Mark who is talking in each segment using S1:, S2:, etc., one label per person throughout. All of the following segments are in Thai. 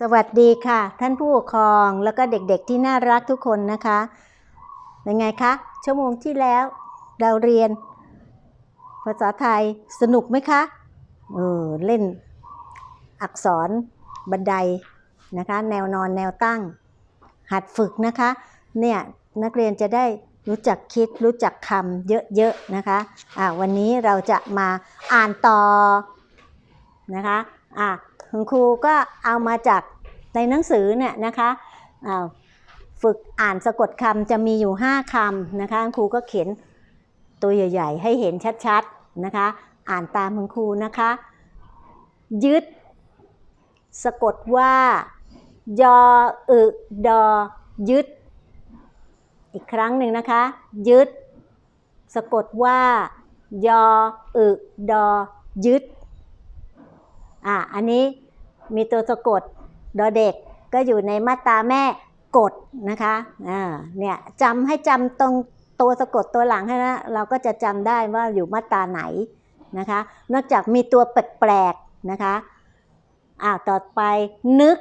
S1: สวัสดีค่ะ ท่านผู้ปกครองแล้วก็เด็กๆที่น่ารักทุกคนนะคะเป็นไงคะชั่วโมงที่แล้วเราเรียน ภาษาไทยสนุกไหมคะเออเล่นอักษรบันไดนะคะ แนวนอนแนวตั้ง หัดฝึกนะคะ เนี่ยนักเรียนจะได้รู้จักคิดรู้จักคำเยอะๆนะคะอะวันนี้เราจะมาอ่านต่อนะคะอะ คุณครูก็เอามาจากในหนังสือเนี่ยนะคะฝึกอ่านสะกดคำจะมีอยู่ 5คำนะคะคุณครูก็เขียนตัวใหญ่ ๆ ให้เห็นชัดๆนะคะอ่านตามคุณครูนะคะ ยึด สะกดว่า ยออึดอยึด อีกครั้งหนึ่งนะคะ ยึด สะกดว่า ยออึดอยึด อะอันนี้มีตัวสะกดดอเด็กก็อยู่ในมาตราแม่กดนะคะอ่าเนี่ยจำให้จำตรงตัวสะกดตัวหลังให้นะเราก็จะจำได้ว่าอยู่มาตราไหนนะคะ นอกจากมีตัวแปลกๆนะคะอ่าต่อไปนึก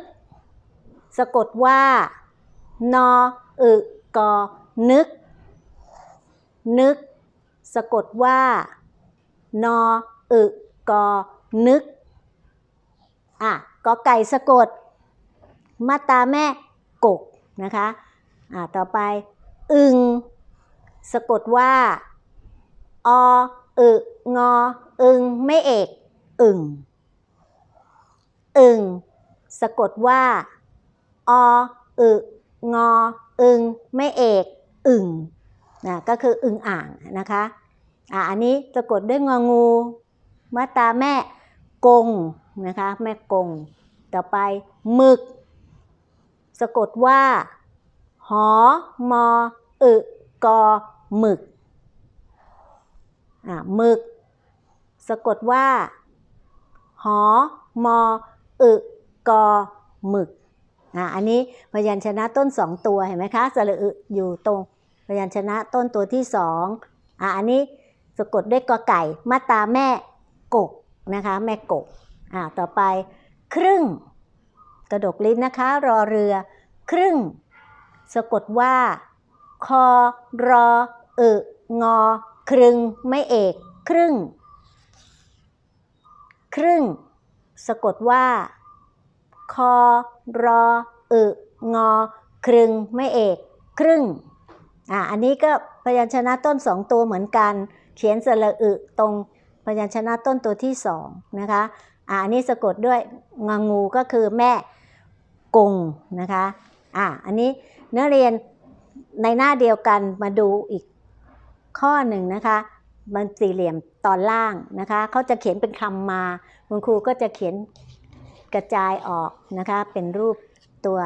S1: สะกดว่านออึกอนึก นึก สะกดว่านออึกอนึก อะกอไก่สะกด มาตาแม่กกนะคะอะต่อไป อึง สะกดว่า ออึงอ อึงไม่เอก อึงอึงสะกดว่า ออึงอ อึงไม่เอก อึงนะก็คืออึงอ่างนะคะอะอันนี้สะกดด้วยงองู มาตาแม่กง นะคะแม่กง ต่อไปหมึก สะกดว่า หอมออึกอหมึกอะหมึก สะกดว่า หอมออึกอหมึกอะอันนี้พยัญชนะต้นสองตัวเห็นไหมคะสระอึอยู่ตรงพยัญชนะต้นตัวที่สองอะอันนี้สะกดด้วยกอไก่ มาตาแม่กกนะคะ แม่กก อ่าต่อไป ครึ่ง กระดกลิ้นนะคะ รอเรือ ครึ่ง สะกดว่า คอ รอ อึงอ ครึ่งไม่เอก ครึ่ง ครึ่ง สะกดว่า คอ รอ อึงอ ครึ่งไม่เอก ครึ่งอ่าอันนี้ก็พยัญชนะต้นสองตัวเหมือนกัน เขียนสระอึตรงพยัญชนะต้นตัวที่สองนะคะ อันนี้สะกดด้วยงงูก็คือแม่กงนะคะอ่าอันนี้นักเรียนในหน้าเดียวกันมาดูอีกข้อหนึ่งนะคะมันสี่เหลี่ยมตอนล่างนะคะเขาจะเขียนเป็นคำมาคุณครูก็จะเขียนกระจายออกนะคะเป็นรูปตัว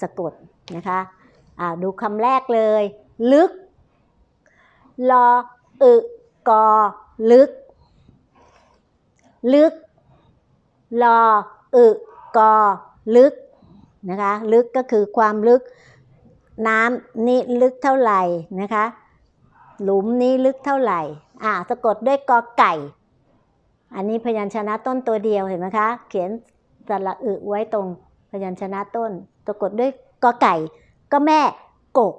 S1: สะกดนะคะอ่าดูคำแรกเลย ลึกรออึกอลึก ลึก รออึกอลึกนะคะลึกก็คือความลึกน้ำนี้ลึกเท่าไหร่นะคะ หลุมนี้ลึกเท่าไหร่อ่าสะกดด้วยกอไก่ อันนี้พยัญชนะต้นตัวเดียวเห็นไหมคะ เขียนสระอึไว้ตรงพยัญชนะต้นสะกดด้วยกอไก่ ก็แม่กก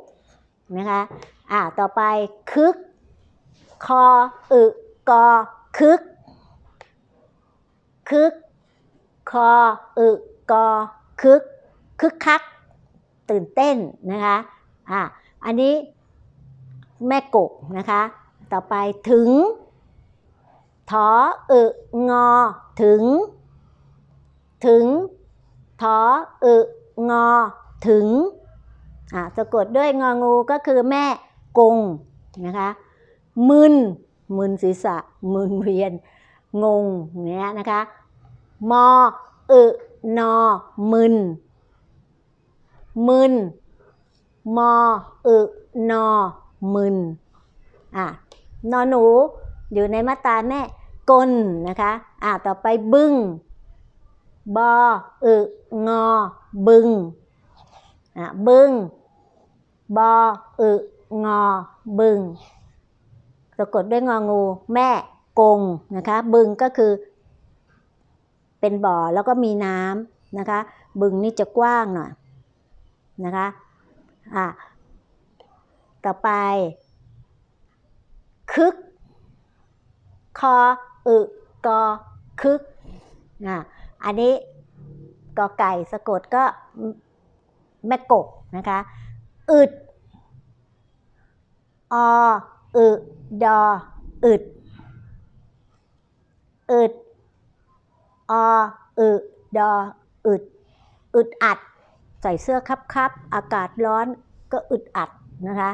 S1: นะคะอ่าต่อไปคึก คออึกอคึกคึก คอ อึกอ คึก คึกคัก ตื่นเต้นนะคะอ่าอันนี้แม่กกนะคะ ต่อไปถึงถออึงอ ถึง ถึงถออึงอ ถึงอ่าสะกดด้วยงองูก็คือแม่กงนะคะมึนมึนศีรษะมึนเวียนงงเนี้ยนะคะ มออึนอมึน มึน มออึนอมึน อะ นอหนูอยู่ในมาตราแม่กลนะคะ อะ ต่อไปบึ้ง บออึงอ บึง อะ บึ้ง บออึงอ บึง สะกดด้วยงองู แม่กงนะคะ บึงก็คือ เป็นบ่อแล้วก็มีน้ำนะคะ บึงนี่จะกว้างหน่อยนะคะอะต่อไป คึก คออึกอคึกอะอันนี้กอไก่สะกดก็แม่กบนะคะอึดออึดออึดอึด ออึดออึด อึดอัด ใส่เสื้อคับๆอากาศร้อนก็อึดอัดนะคะ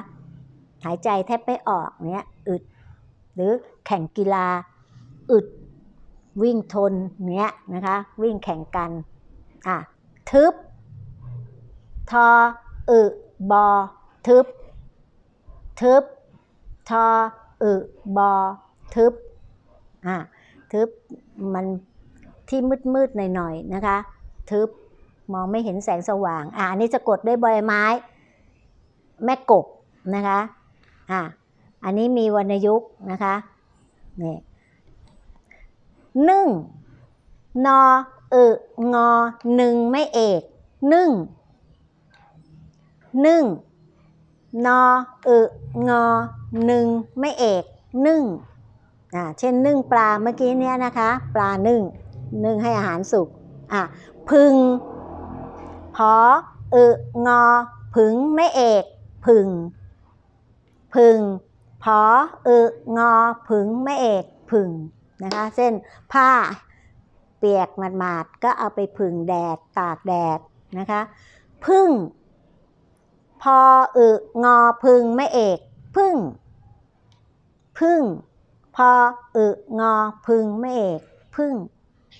S1: หายใจแทบไม่ออกเนี้ยอึด หรือแข่งกีฬา อึด วิ่งทนเนี้ยนะคะ วิ่งแข่งกัน อะ ทึบ ทอ อึ บอ ทึบ ทึบ ทอ อึ บอ ทึบ อะ ทึบ มัน ที่มืดๆหน่อยๆนะคะ ทึบมองไม่เห็นแสงสว่างอะอันนี้จะกดด้วยใบไม้ แม่กบนะคะอะอันนี้มีวรรณยุกต์นะคะนี่นึ่งนออึงอหนึ่งไม่เอกนึ่งนึ่งนออึงอหนึ่งไม่เอกนึ่งอ่าเช่นนึ่งปลาเมื่อกี้เนี้ยนะคะ ปลานึ่ง นึ่งให้อาหารสุกอะพึงพออึงอ ผึงไม่เอกผึง พึงพออึงอ ผึงไม่เอกผึงนะคะเส้นผ้าเปียกหมาดๆก็เอาไปผึ่งแดดตากแดดนะคะพึ่ง พออึงอพึงไม่เอกพึ่ง พึ่ง พออึงอพึงไม่เอกพึ่ง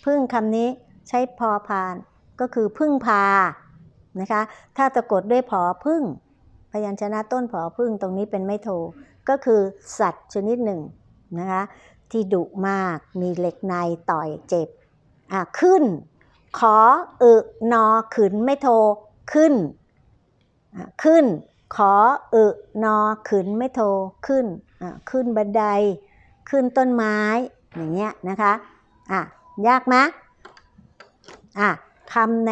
S1: พึ่งคำนี้ใช้พอพานก็คือพึ่งพานะคะ ถ้าตะกดด้วยผอพึ่ง พยัญชนะต้นผอพึ่งตรงนี้เป็นไม่โท ก็คือสัตว์ชนิดหนึ่งนะคะที่ดุมากมีเหล็กในต่อยเจ็บอะขึ้น ขออึนอขืนไม่โทขึ้นขึ้น ขออึนอขืนไม่โทขึ้นขึ้นบันได ขึ้นต้นไม้อย่างเงี้ยนะคะอะ ยากไหมอะคำใน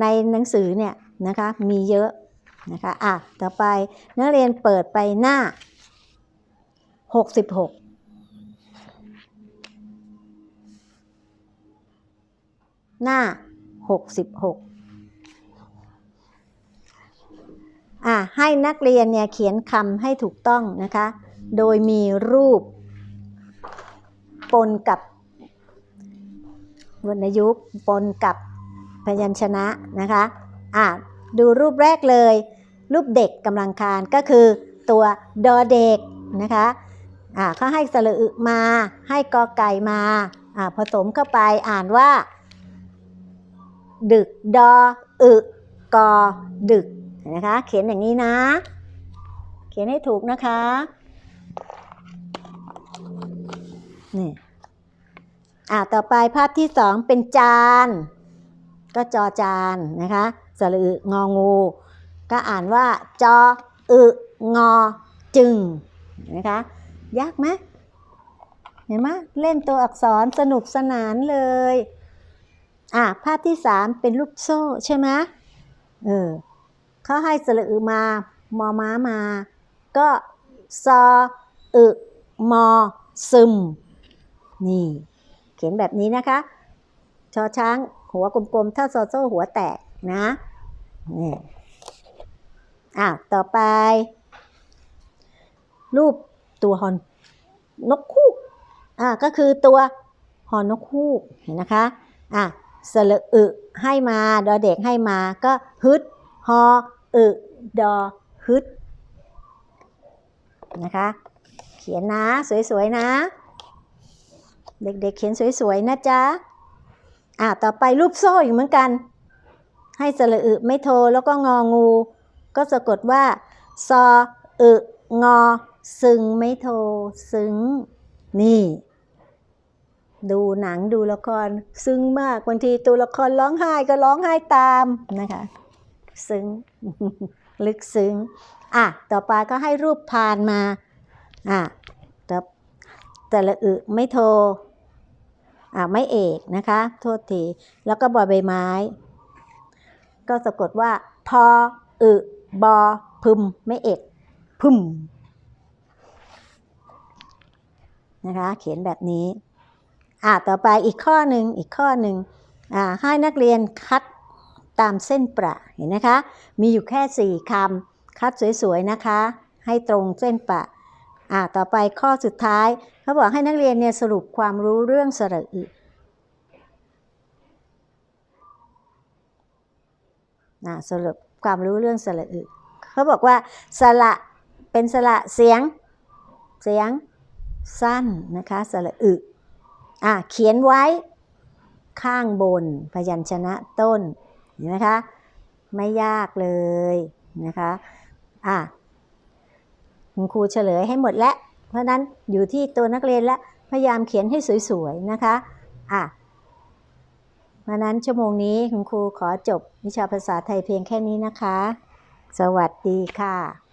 S1: ในหนังสือเนี่ยนะคะมีเยอะนะคะอะต่อไปนักเรียนเปิดไปหน้า 66หน้า 66 อะ ให้นักเรียนเนี่ยเขียนคำให้ถูกต้องนะคะ โดยมีรูป ปนกับวรรณยุกต์ปนกับพยัญชนะนะคะอะดูรูปแรกเลย รูปเด็กกำลังคานก็คือตัวดอเด็กนะคะอ่าเขาให้สระอึมา ให้กอไก่มาอ่าผสมเข้าไปอ่านว่า ดึกดออึกอดึกนะคะ เขียนอย่างนี้นะ เขียนให้ถูกนะคะ นี่อ่าต่อไปภาพที่สองเป็นจาน ก็จอจานนะคะสระอึงองู ก็อ่านว่า จออึงอจึงนะคะ ยากไหมเห็นไหมเล่นตัวอักษรสนุกสนานเลยอะภาพที่สามเป็นลูกโซ่ใช่ไหมเออเขาให้สระอึมามอม้ามา ก็ซออึมอซึม นี่ เขียนแบบนี้นะคะ ชอช้าง หัวกลมๆ ถ้าซอโซ่หัวแตกนะนี่อะต่อไป รูปตัวฮอนนกคูกอะก็คือตัวฮอนนกคูกเห็นนะคะอะสระอึให้มาดอเด็กให้มาก็ฮึดฮออึดอฮึดนะคะ เขียนนะ สวยๆนะ เด็กๆเขียนสวยๆนะจ๊ะอะต่อไปรูปโซ่อีกเหมือนกัน ให้สระอึไม่โทแล้วก็งองู ก็สะกดว่าซออึงอ ซึงไม่โทซึ้งนี่ ดูหนังดูละคร ซึ้งมากบางทีตัวละครร้องไห้ก็ร้องไห้ตามนะคะ ซึ้ง ลึกซึ้งอะต่อไปก็ให้รูปพานมาอะแต่แต่ละอึไม่โท อ่าไม่เอกนะคะ โทษที แล้วก็บอใบไม้ ก็สะกดว่าพออึบอพึมไม่เอกพึมนะคะ เขียนแบบนี้อ่าต่อไปอีกข้อหนึ่งอีกข้อหนึ่งอ่าให้นักเรียนคัดตามเส้นประเห็นนะคะ มีอยู่แค่4คำคัดสวยๆนะคะ ให้ตรงเส้นประอ่าต่อไปข้อสุดท้าย เขาบอกให้นักเรียนเนี่ยสรุปความรู้เรื่องสระอึอ่าสรุปความรู้เรื่องสระอึเขาบอกว่าสระเป็นสระเสียงเสียงสั้นนะคะสระอึอ่าเขียนไว้ข้างบนพยัญชนะต้นเห็นไหมคะไม่ยากเลยนะคะอ่าคุณครูเฉลยให้หมดแล้ว เพราะนั้นอยู่ที่ตัวนักเรียนและพยายามเขียนให้สวยๆนะคะอะเพราะนั้นชั่วโมงนี้คุณครูขอจบวิชาภาษาไทยเพียงแค่นี้นะคะ สวัสดีค่ะ